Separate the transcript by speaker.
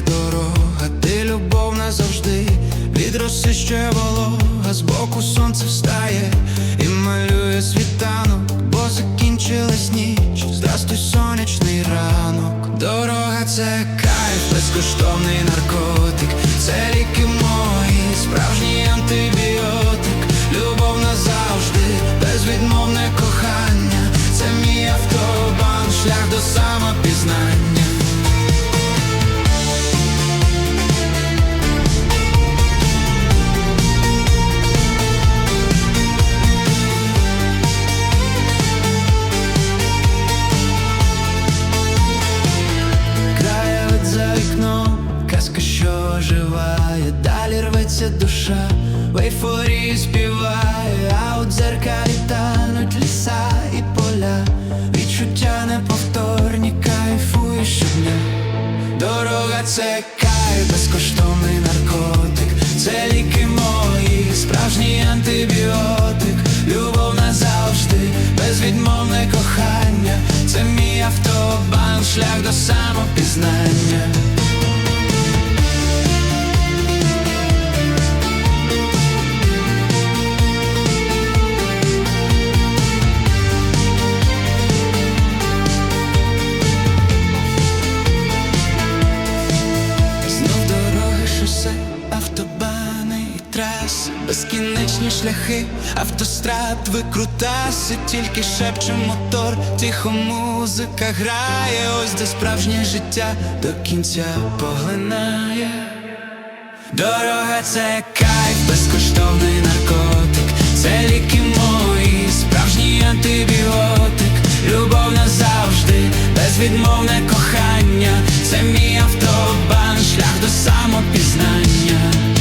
Speaker 1: дорога, ти любов назавжди. Від роси ще волога, збоку сонце встає і малює світанок, бо закінчилась ніч, здрастуй сонячний ранок. Дорога це кайф, безкоштовний наркотик, це ліки мої, справжній казка, що оживає, далі рветься душа, в ейфорії співає, а у дзеркалі тануть ліса і поля, відчуття неповторні, кайфує щодня. Дорога це кайф, безкоштовний наркотик, це ліки мої, справжній антибіотик, любов назавжди, безвідмовне кохання, це мій автобан, шлях до самопізнання. Автобани безкінечні шляхи, автострад, викрутаси, тільки шепче мотор, тихо музика грає, ось де справжнє життя до кінця поглинає. Дорога це кайф, безкоштовний наркотик, це ліки мої, справжній антибіотик, любов назавжди, безвідмовне кохання, це мій автобан, шлях до самопізнання.